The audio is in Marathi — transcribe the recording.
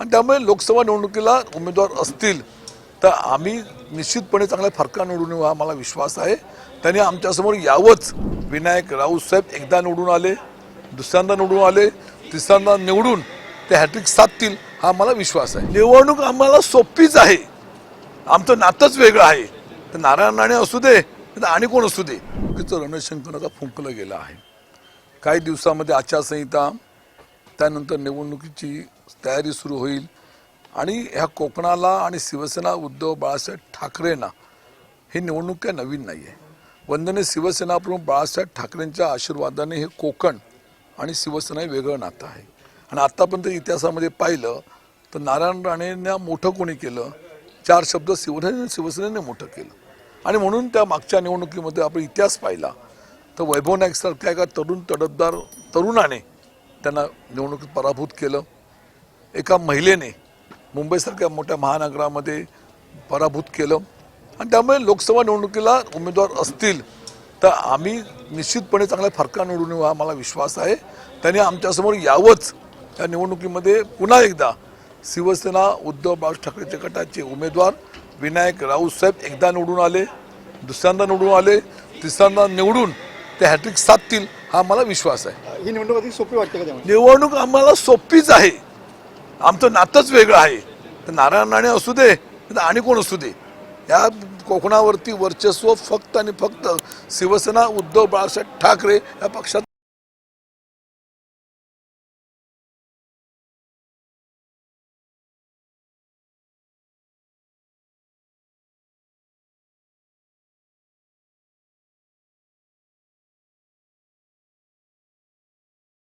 आणि त्यामुळे लोकसभा निवडणुकीला उमेदवार असतील तर आम्ही निश्चितपणे चांगल्या फरका निवडून येऊ हा मला विश्वास आहे. त्यांनी आमच्यासमोर यावंच. विनायक राऊतसाहेब एकदा निवडून आले दुसऱ्यांदा निवडून आले तिसऱ्यांदा निवडून ते हॅट्रिक साधतील हा मला विश्वास आहे. निवडणूक आम्हाला सोपीच आहे. आमचं नातंच वेगळं आहे. तर नारायण राणे असू दे तर आणि कोण असू दे. तिचं रणशंकर फुंकलं गेलं आहे. काही दिवसामध्ये आचारसंहिता त्यानंतर निवडणुकीची तयारी सुरू होईल. आणि ह्या कोकणाला आणि शिवसेना उद्धव बाळासाहेब ठाकरेंना ही निवडणूक काय नवीन नाही आहे वंदने शिवसेना प्रमुख बाळासाहेब ठाकरेंच्या आशीर्वादाने हे कोकण आणि शिवसेना हे वेगळं नातं आहे. आणि आत्तापर्यंत इतिहासामध्ये पाहिलं तर नारायण राणेंना मोठं कोणी केलं? चार शब्द शिवसेने शिवसेनेने मोठं केलं. आणि म्हणून त्या मागच्या निवडणुकीमध्ये आपण इतिहास पाहिला. तर वैभव नाईक सारख्या एका तरुण तडफदार तरुणाने त्यांना निवडणुकीत पराभूत केलं. एका महिलेने मुंबईसारख्या मोठ्या महानगरामध्ये पराभूत केलं. आणि त्यामुळे लोकसभा निवडणुकीला उमेदवार असतील तर आम्ही निश्चितपणे चांगल्या फरका निवडून येऊ हा मला विश्वास आहे. त्यांनी आमच्यासमोर यावंच या निवडणुकीमध्ये पुन्हा एकदा शिवसेना उद्धव बाळ ठाकरेच्या गटाचे उमेदवार विनायक राऊतसाहेब एकदा निवडून आले दुसऱ्यांदा निवडून आले तिसऱ्यांदा निवडून ते हॅट्रिक साधतील. हा मला विश्वास आहे. ही निवडणूक अधिक सोपी वाटते का त्यामुळे निवडणूक आम्हाला सोपीच आहे. आमचं नातंच वेगळं आहे. तर नारायण राणे असू दे तर आणि कोण असू दे? या कोकणावरती वर्चस्व फक्त आणि फक्त शिवसेना उद्धव बाळासाहेब ठाकरे या पक्षात